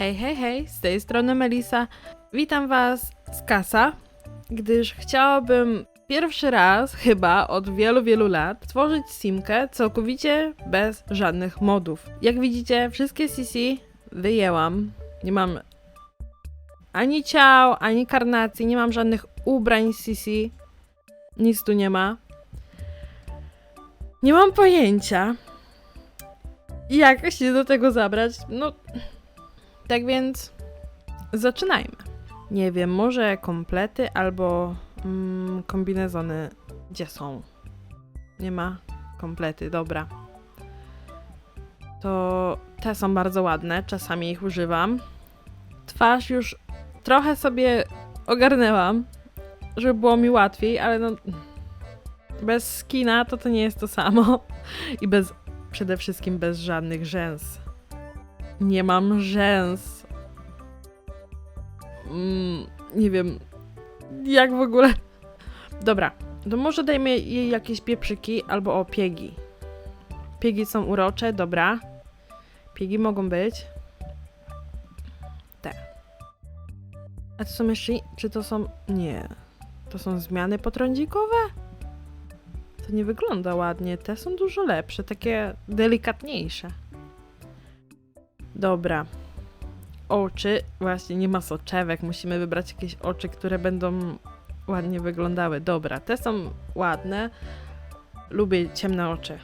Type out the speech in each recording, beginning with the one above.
Hej, hej, hej, z tej strony Melisa. Witam Was z Kasa, gdyż chciałabym pierwszy raz, chyba od wielu, wielu lat, tworzyć simkę całkowicie bez żadnych modów. Jak widzicie, wszystkie CC wyjęłam. Nie mam ani ciał, ani karnacji, nie mam żadnych ubrań CC. Nic tu nie ma. Nie mam pojęcia, jak się do tego zabrać. No, tak więc zaczynajmy. Nie wiem, może komplety albo mm, kombinezony. Gdzie są? Nie ma komplety, dobra. To te są bardzo ładne, czasami ich używam. Twarz już trochę sobie ogarnęłam, żeby było mi łatwiej, ale no bez skina to to nie jest to samo. I bez, przede wszystkim bez żadnych rzęs. Nie mam rzęs. Mm, nie wiem, jak w ogóle. Dobra, to może dajmy jej jakieś pieprzyki albo o piegi. Piegi są urocze, dobra. Piegi mogą być. Te. A to są jeszcze. Czy to są. Nie. To są zmiany potrądzikowe? To nie wygląda ładnie. Te są dużo lepsze, takie delikatniejsze. Dobra. Oczy. Właśnie nie ma soczewek. Musimy wybrać jakieś oczy, które będą ładnie wyglądały. Dobra, te są ładne. Lubię ciemne oczy.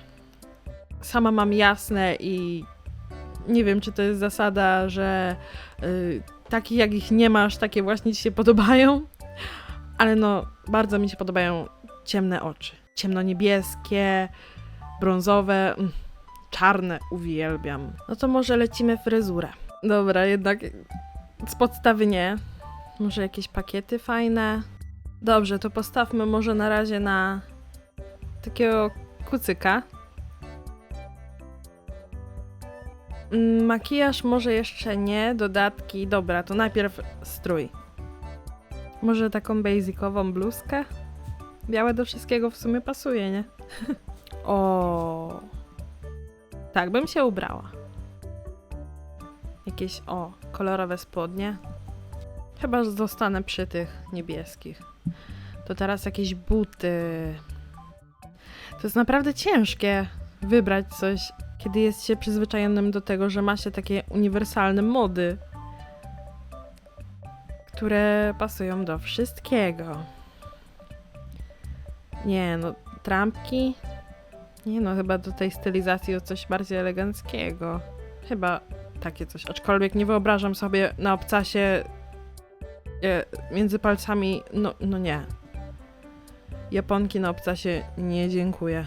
Sama mam jasne i nie wiem, czy to jest zasada, że y, takich jak ich nie masz, takie właśnie ci się podobają. Ale no, bardzo mi się podobają ciemne oczy. Ciemnoniebieskie, brązowe, mm, czarne uwielbiam. No to może lecimy fryzurę. Dobra, jednak z podstawy nie. Może jakieś pakiety fajne. Dobrze, to postawmy może na razie na takiego kucyka. Mm, Makijaż może jeszcze nie, dodatki. Dobra, to najpierw strój. Może taką basicową bluzkę? Białe do wszystkiego w sumie pasuje, nie? o. Tak bym się ubrała. Jakieś, o, kolorowe spodnie. Chyba zostanę przy tych niebieskich. To teraz jakieś buty. To jest naprawdę ciężkie wybrać coś, kiedy jest się przyzwyczajonym do tego, że ma się takie uniwersalne mody, które pasują do wszystkiego. Nie, no, trampki. Nie, no, chyba do tej stylizacji o coś bardziej eleganckiego. Chyba takie coś. Aczkolwiek nie wyobrażam sobie na obcasie e, między palcami. No, no nie. Japonki na obcasie nie dziękuję.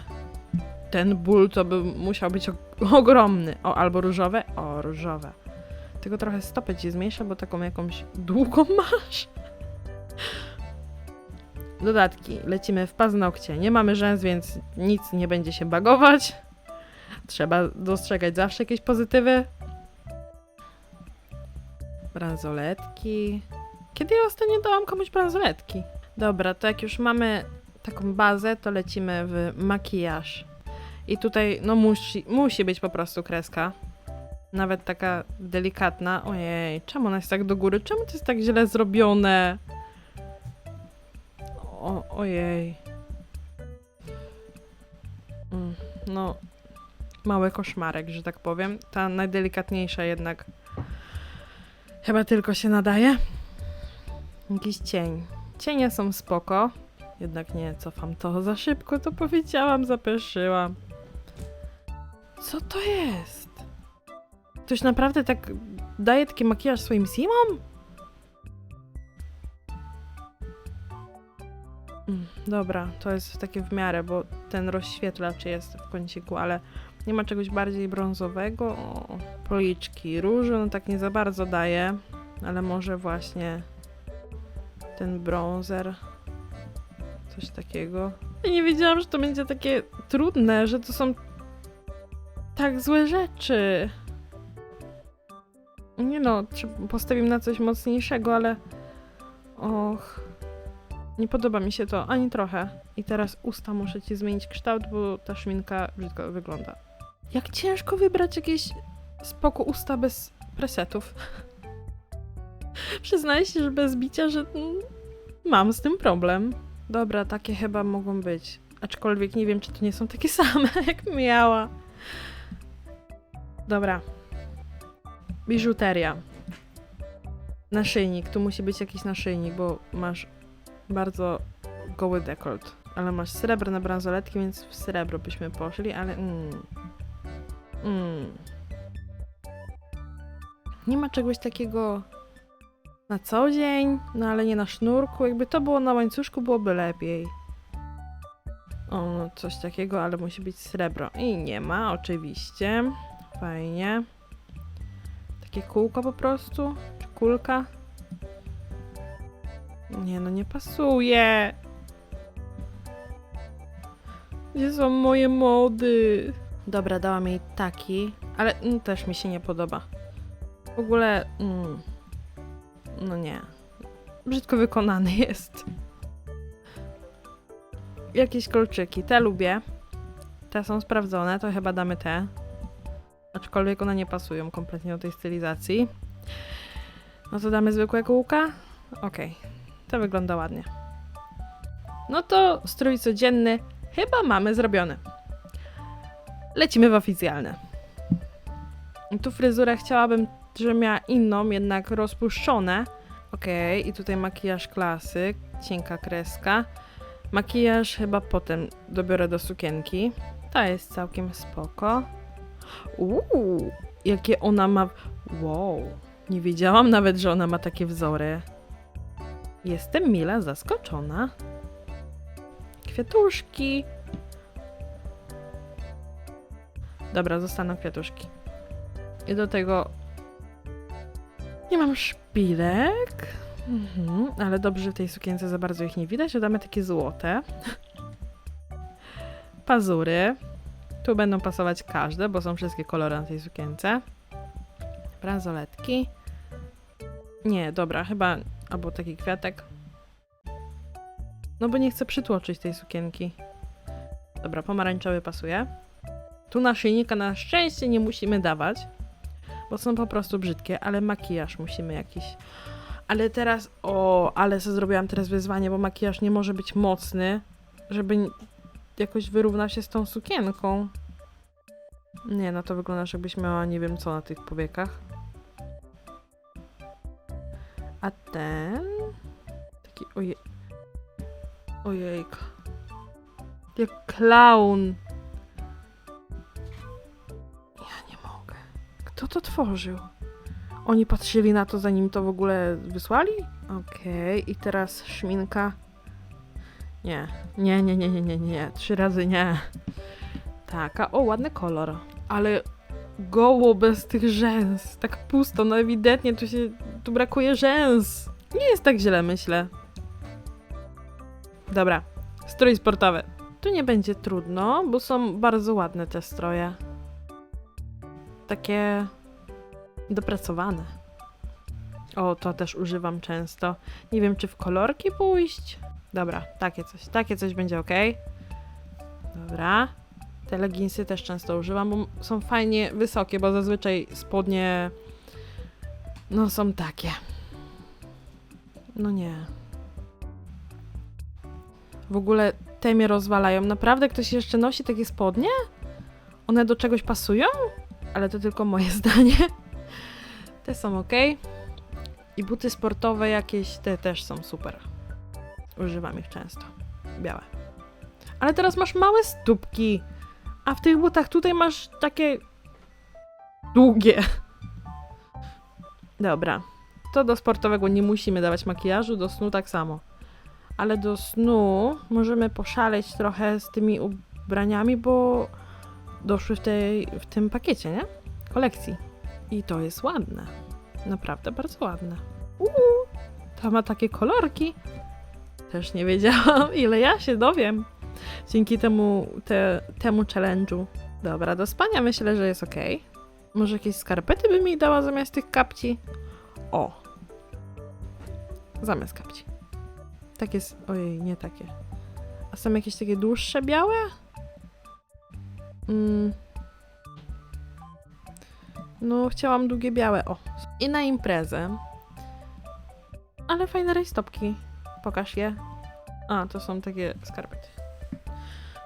Ten ból to by musiał być ogromny. O, albo różowe? O, różowe. Tylko trochę stopę ci zmniejszę, bo taką jakąś długą masz. Dodatki. Lecimy w paznokcie. Nie mamy rzęs, więc nic nie będzie się bagować. Trzeba dostrzegać zawsze jakieś pozytywy. Bransoletki. Kiedy ja ostatnio dałam komuś bransoletki? Dobra, to jak już mamy taką bazę, to lecimy w makijaż. I tutaj, no musi, musi być po prostu kreska. Nawet taka delikatna. Ojej, czemu ona jest tak do góry? Czemu to jest tak źle zrobione? O, ojej. Mm, no, mały koszmarek, że tak powiem. Ta najdelikatniejsza jednak chyba tylko się nadaje. Jakiś cień. Cienie są spoko. Jednak nie, cofam to za szybko, to powiedziałam, zapeszyłam. Co to jest? Ktoś naprawdę tak daje taki makijaż swoim simom? Dobra, to jest takie w miarę, bo ten rozświetlacz jest w kąciku, ale nie ma czegoś bardziej brązowego. O, policzki różu, no tak nie za bardzo daje, ale może właśnie ten bronzer, coś takiego. Ja nie wiedziałam, że to będzie takie trudne, że to są tak złe rzeczy. Nie no, postawimy na coś mocniejszego, ale och, nie podoba mi się to ani trochę. I teraz usta muszę ci zmienić kształt, bo ta szminka brzydko wygląda. Jak ciężko wybrać jakieś spoko usta bez presetów. Przyznaję się, że bez bicia, że mam z tym problem. Dobra, takie chyba mogą być. Aczkolwiek nie wiem, czy to nie są takie same, jak miała. Dobra. Biżuteria. Naszyjnik. Tu musi być jakiś naszyjnik, bo masz bardzo goły dekolt. Ale masz srebrne bransoletki, więc w srebro byśmy poszli, ale... Mm. Mm. Nie ma czegoś takiego na co dzień, no ale nie na sznurku. Jakby to było na łańcuszku, byłoby lepiej. O, no coś takiego, ale musi być srebro. I nie ma, oczywiście. Fajnie. Takie kółko po prostu? Czy kulka? Nie, no nie pasuje. Gdzie są moje mody? Dobra, dałam jej taki, ale mm, też mi się nie podoba. W ogóle... Mm, no nie. Brzydko wykonany jest. Jakieś kolczyki. Te lubię. Te są sprawdzone, to chyba damy te. Aczkolwiek one nie pasują kompletnie do tej stylizacji. No to damy zwykłe kółka? Okej. To wygląda ładnie. No to strój codzienny chyba mamy zrobiony. Lecimy w oficjalne. Tu fryzurę chciałabym, żeby miała inną, jednak rozpuszczone. Okej, i tutaj makijaż klasyk, cienka kreska. Makijaż chyba potem dobiorę do sukienki. Ta jest całkiem spoko. Uuu, jakie ona ma... Wow, nie wiedziałam nawet, że ona ma takie wzory. Jestem mile zaskoczona. Kwiatuszki. Dobra, zostaną kwiatuszki. I do tego nie mam szpilek. Mhm, ale dobrze, w tej sukience za bardzo ich nie widać. Dodamy takie złote. Pazury. Tu będą pasować każde, bo są wszystkie kolory na tej sukience. Bransoletki. Nie, dobra, chyba albo taki kwiatek. No bo nie chcę przytłoczyć tej sukienki. Dobra, pomarańczowy pasuje. Tu naszyjnika na szczęście nie musimy dawać, bo są po prostu brzydkie, ale makijaż musimy jakiś. Ale teraz, o, ale co zrobiłam teraz wyzwanie, bo makijaż nie może być mocny, żeby jakoś wyrównał się z tą sukienką. Nie, no to wygląda, jakbyś miała nie wiem co na tych powiekach. A ten? Taki, oje... Ojejka. Jak klaun. Ja nie mogę. Kto to tworzył? Oni patrzyli na to, zanim to w ogóle wysłali? Okej, i teraz szminka. Nie, nie, nie, nie, nie, nie, nie. Trzy razy nie. Taka, o, ładny kolor. Ale goło bez tych rzęs. Tak pusto, no ewidentnie tu się, tu brakuje rzęs. Nie jest tak źle, myślę. Dobra, strój sportowy. Tu nie będzie trudno, bo są bardzo ładne te stroje. Takie dopracowane. O, to też używam często. Nie wiem, czy w kolorki pójść. Dobra, takie coś. Takie coś będzie ok. Dobra. Te leginsy też często używam, bo są fajnie wysokie, bo zazwyczaj spodnie no są takie. No nie. W ogóle te mnie rozwalają. Naprawdę ktoś jeszcze nosi takie spodnie? One do czegoś pasują? Ale to tylko moje zdanie. Te są ok. I buty sportowe jakieś, te też są super. Używam ich często. Białe. Ale teraz masz małe stópki. A w tych butach tutaj masz takie długie. Dobra. To do sportowego nie musimy dawać makijażu, do snu tak samo. Ale do snu możemy poszaleć trochę z tymi ubraniami, bo doszły w, tej, w tym pakiecie, nie? Kolekcji. I to jest ładne. Naprawdę bardzo ładne. Uuu, ta ma takie kolorki. Też nie wiedziałam, ile ja się dowiem. Dzięki temu, te, temu challenge'u. Dobra, do spania myślę, że jest ok. Może jakieś skarpety by mi dała zamiast tych kapci? O. Zamiast kapci. Takie, ojej, nie takie. A są jakieś takie dłuższe, białe? Mm. No, chciałam długie białe. O. I na imprezę ale fajne rajstopki. Pokaż je. A, to są takie skarpety.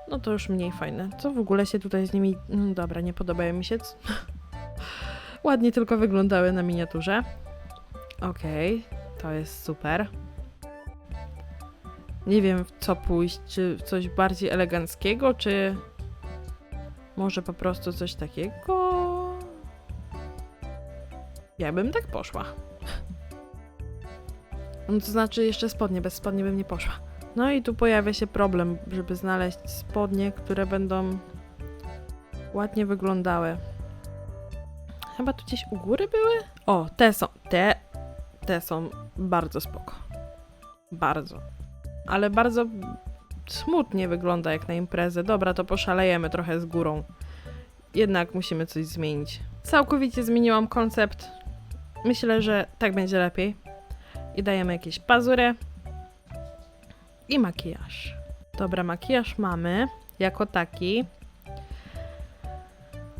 No to już mniej fajne. Co w ogóle się tutaj z nimi... No dobra, nie podobają mi się. Ładnie tylko wyglądały na miniaturze. Okej, to jest super. Nie wiem w co pójść, czy w coś bardziej eleganckiego, czy może po prostu coś takiego. Ja bym tak poszła. No to znaczy jeszcze spodnie, bez spodni bym nie poszła. No i tu pojawia się problem, żeby znaleźć spodnie, które będą ładnie wyglądały. Chyba tu gdzieś u góry były? O, te są, te, te są bardzo spoko. Bardzo. Ale bardzo smutnie wygląda jak na imprezę. Dobra, to poszalejemy trochę z górą. Jednak musimy coś zmienić. Całkowicie zmieniłam koncept. Myślę, że tak będzie lepiej. I dajemy jakieś pazury. I makijaż. Dobra, makijaż mamy jako taki.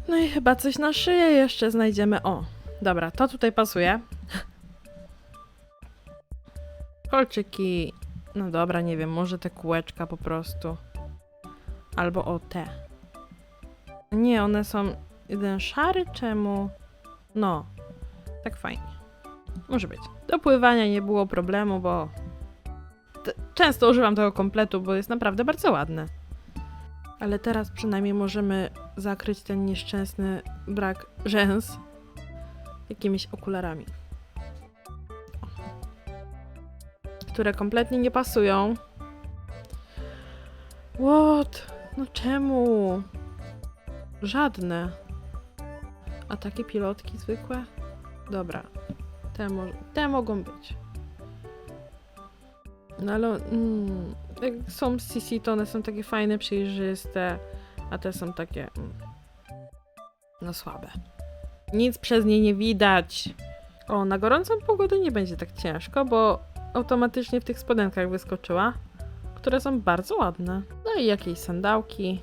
No i chyba coś na szyję jeszcze znajdziemy. O, dobra, to tutaj pasuje. Kolczyki. No dobra, nie wiem, może te kółeczka po prostu. Albo o te. Nie, one są jeden szary, czemu? No, tak fajnie. Może być. Do pływania nie było problemu, bo często używam tego kompletu, bo jest naprawdę bardzo ładny. Ale teraz przynajmniej możemy zakryć ten nieszczęsny brak rzęs jakimiś okularami. Które kompletnie nie pasują. What? No czemu? Żadne. A takie pilotki zwykłe? Dobra. Te, mo- te mogą być. No ale mm, jak są z CC, to one są takie fajne, przejrzyste, a te są takie mm, no słabe. Nic przez nie nie widać. O, na gorącą pogodę nie będzie tak ciężko, bo automatycznie w tych spodenkach wyskoczyła, które są bardzo ładne. No i jakieś sandałki.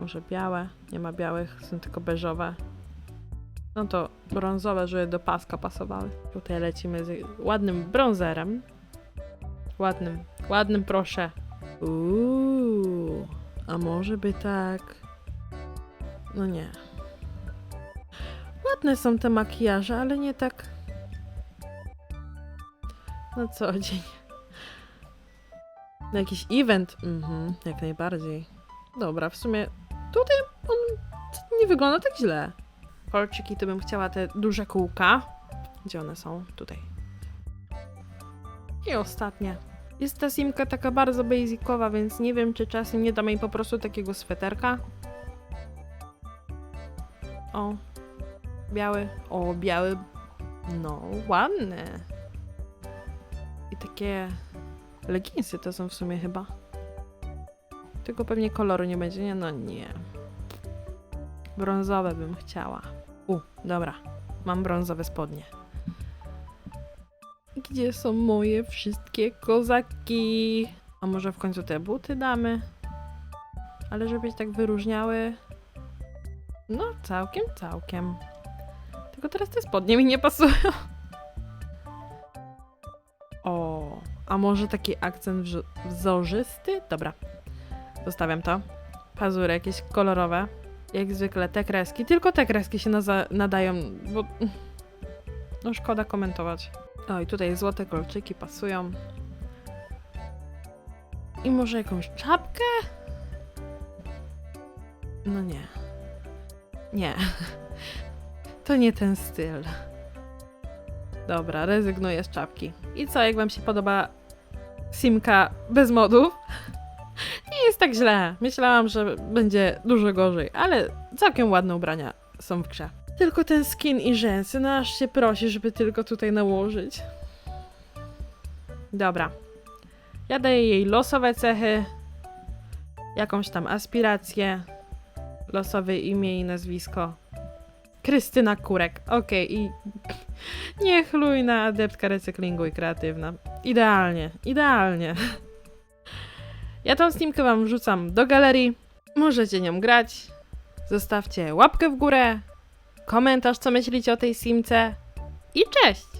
Może białe? Nie ma białych, są tylko beżowe. No to brązowe, żeby do paska pasowały. Tutaj lecimy z ładnym brązerem. Ładnym, ładnym proszę. Uuu, a może by tak... No nie. Ładne są te makijaże, ale nie tak na co dzień. Na jakiś event? Mhm, jak najbardziej. Dobra, w sumie tutaj on nie wygląda tak źle. Kolczyki to bym chciała te duże kółka. Gdzie one są? Tutaj. I ostatnia. Jest ta simka taka bardzo basicowa, więc nie wiem, czy czasem nie dam jej po prostu takiego sweterka. O. Biały. O, biały. No, ładny. I takie leginsy to są w sumie chyba. Tylko pewnie koloru nie będzie, nie? No nie. Brązowe bym chciała. U, dobra. Mam brązowe spodnie. Gdzie są moje wszystkie kozaki? A może w końcu te buty damy? Ale żeby się tak wyróżniały. No, całkiem, całkiem. Tylko teraz te spodnie mi nie pasują. O, a może taki akcent wzorzysty? Dobra, zostawiam to. Pazury jakieś kolorowe. Jak zwykle te kreski. Tylko te kreski się nadają, bo... No szkoda komentować. O, i tutaj złote kolczyki pasują. I może jakąś czapkę? No nie. Nie. To nie ten styl. Dobra, rezygnuję z czapki. I co, jak wam się podoba simka bez modów? Tak źle. Myślałam, że będzie dużo gorzej, ale całkiem ładne ubrania są w grze. Tylko ten skin i rzęsy, no aż się prosi, żeby tylko tutaj nałożyć. Dobra. Ja daję jej losowe cechy, jakąś tam aspirację, losowe imię i nazwisko. Krystyna Kurek. Okej, i niechlujna adeptka recyklingu i kreatywna. Idealnie, idealnie. Ja tą Steamkę wam wrzucam do galerii. Możecie nią grać. Zostawcie łapkę w górę, komentarz, co myślicie o tej Simce. I cześć!